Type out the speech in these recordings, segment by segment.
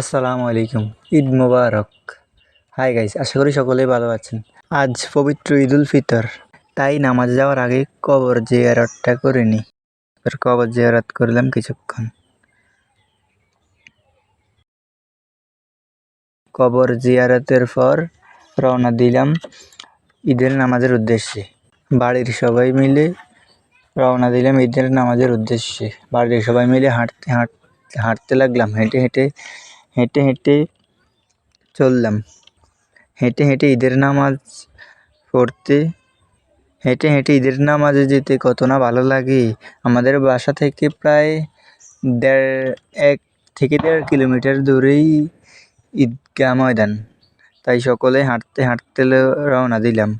আসসালামু আলাইকুম। ঈদ মোবারক। হাই গাইস, আশা করি সকলেই ভালো আছেন। আজ পবিত্র ঈদ উল ফিতর। তাই নামাজ যাওয়ার আগে কবর জিয়ারতটা এবার কবর জিয়ারত করলাম কিছুক্ষণ। কবর জিয়ারতের পর রওনা দিলাম ঈদের নামাজের উদ্দেশ্যে। বাড়ির সবাই মিলে রওনা দিলাম ঈদের নামাজের উদ্দেশ্যে। বাড়ির সবাই মিলে হাঁটতে হাঁটতে হাঁটতে লাগলাম। হেঁটে হেঁটে হেঁটে হেঁটে চললাম। হেঁটে হেঁটে ঈদের নামাজ পড়তে, হেঁটে হেঁটে ঈদের নামাজে যেতে কত না ভালো লাগে। আমাদের বাসা থেকে প্রায় দেড়, এক থেকে দেড় কিলোমিটার দূরেই ঈদগাহ ময়দান। তাই সকলে হাঁটতে হাঁটতে রওনা দিলাম।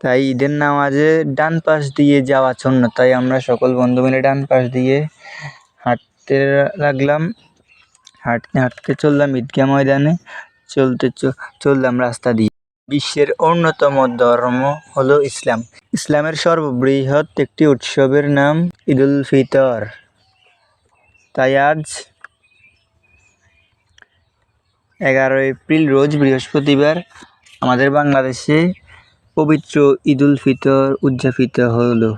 তাই ঈদের নামাজে ডান পাশ দিয়ে যাওয়া জন্য তাই আমরা সকল বন্ধু মিলে ডান পাশ দিয়ে হাঁটতে লাগলাম। হাঁটতে হাঁটতে চললাম ঈদগাহ ময়দানে। চলতে চললাম রাস্তা দিয়ে। বিশ্বের অন্যতম ধর্ম হলো ইসলাম। ইসলামের সর্ববৃহৎ একটি উৎসবের নাম ঈদুল ফিতর। তাই আজ এগারো এপ্রিল রোজ বৃহস্পতিবার আমাদের বাংলাদেশে পবিত্র ঈদুল ফিতর উদযাপিত হলো।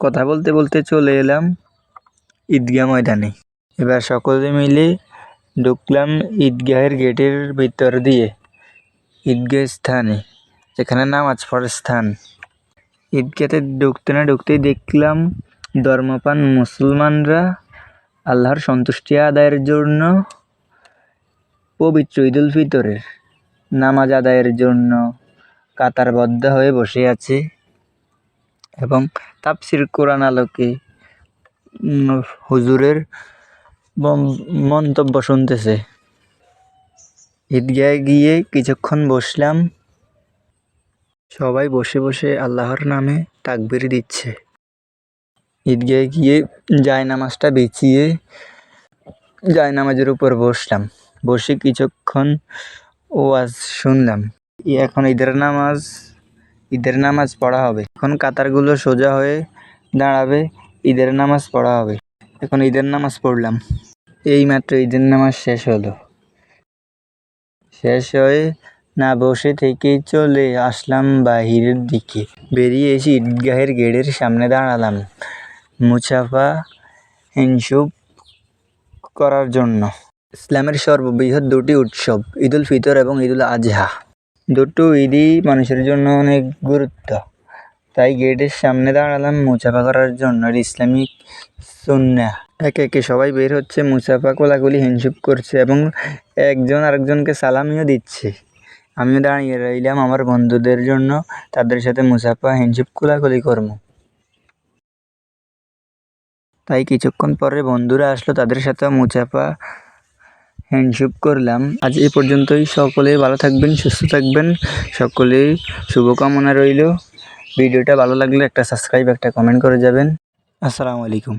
কথা বলতে বলতে চলে এলাম ঈদগাহ ময়দানে। এবার সকলে মিলে ঢুকলাম ঈদগাহের গেটের ভিতর দিয়ে, ঈদগাহ স্থানে যেখানে নামাজ পড়ার স্থান। ঈদগাতে ঢুকতে না ঢুকতেই দেখলাম ধর্মপান মুসলমানরা আল্লাহর সন্তুষ্টি আদায়ের জন্য পবিত্র ঈদুল ফিতরের নামাজ আদায়ের জন্য কাতারবদ্ধ হয়ে বসে আছে এবং তাফসির কোরআন আলোকে হুজুরের মন্তব্য শুনতেছে। ঈদগাহে গিয়ে কিছুক্ষণ বসলাম। সবাই বসে বসে আল্লাহর নামে তাকবির দিচ্ছে। ঈদগাহে গিয়ে জায় নামাজটা বিছিয়ে জায় নামাজের উপর বসলাম। বসে কিছুক্ষণ ওয়াজ শুনলাম। এখন ঈদের নামাজ ঈদের নামাজ পড়া হবে। এখন কাতারগুলো সোজা হয়ে দাঁড়াবে, ঈদের নামাজ পড়া হবে। এখন ঈদের নামাজ পড়লাম। এই মাত্র ঈদের নামাজ শেষ হলো। শেষ হয়ে না বসে থেকে চলে আসলাম বাহিরের দিকে। বেরিয়ে এসে ঈদগাহের গেটের সামনে দাঁড়ালাম মুছাফা হিনসুপ করার জন্য। ইসলামের সর্ববৃহৎ দুটি উৎসব, ঈদুল ফিতর এবং ঈদুল আজহা। দুটো ঈদই মানুষের জন্য অনেক গুরুত্ব। তাই গেটের সামনে দাঁড়ালাম মুছাফা করার জন্য ইসলামিক সুন্না। একে একে সবাই বের হচ্ছে মুছাফা কোলাকুলি হিনসুপ করছে এবং একজন আরেকজনকে সালামিও দিচ্ছে। আমিও দাঁড়িয়ে রইলাম আমার বন্ধুদের জন্য, তাদের সাথে মুসাফা হিনসুপ কোলাকুলি করব। তাই কিছুক্ষণ পরে বন্ধুরা আসলো, তাদের সাথে মুচাফা হ্যান্ডশুপ করলাম। আজ এই পর্যন্তই, সকলেই ভালো থাকবেন, সুস্থ থাকবেন, সকলেই শুভকামনা রইল। ভিডিওটা ভালো লাগলে একটা সাবস্ক্রাইব একটা কমেন্ট করে যাবেন। আসসালামু আলাইকুম।